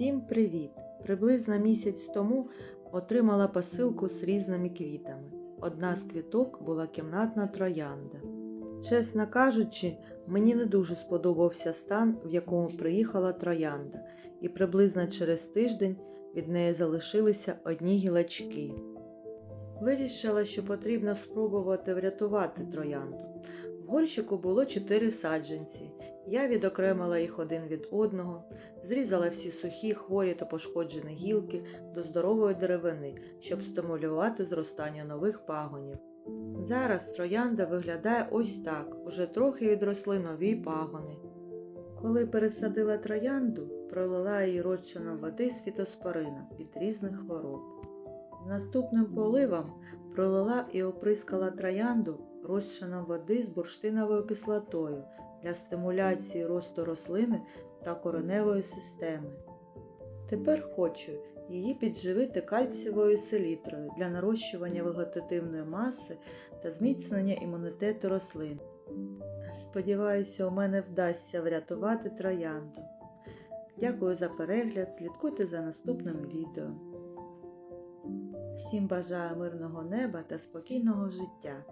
Всім привіт! Приблизно місяць тому отримала посилку з різними квітами. Одна з квіток була кімнатна троянда. Чесно кажучи, мені не дуже сподобався стан, в якому приїхала троянда, і приблизно через тиждень від неї залишилися одні гілочки. Вирішила, що потрібно спробувати врятувати троянду. В горщику було чотири саджанці. Я відокремила їх один від одного, зрізала всі сухі, хворі та пошкоджені гілки до здорової деревини, щоб стимулювати зростання нових пагонів. Зараз троянда виглядає ось так, уже трохи відросли нові пагони. Коли пересадила троянду, пролила її розчином води з фітоспорином від різних хвороб. Наступним поливом пролила і оприскала троянду розчином води з бурштиновою кислотою для стимуляції росту рослини та кореневої системи. Тепер хочу її підживити кальцієвою селітрою для нарощування вегетативної маси та зміцнення імунітету рослин. Сподіваюся, у мене вдасться врятувати троянду. Дякую за перегляд, слідкуйте за наступним відео. Всім бажаю мирного неба та спокійного життя.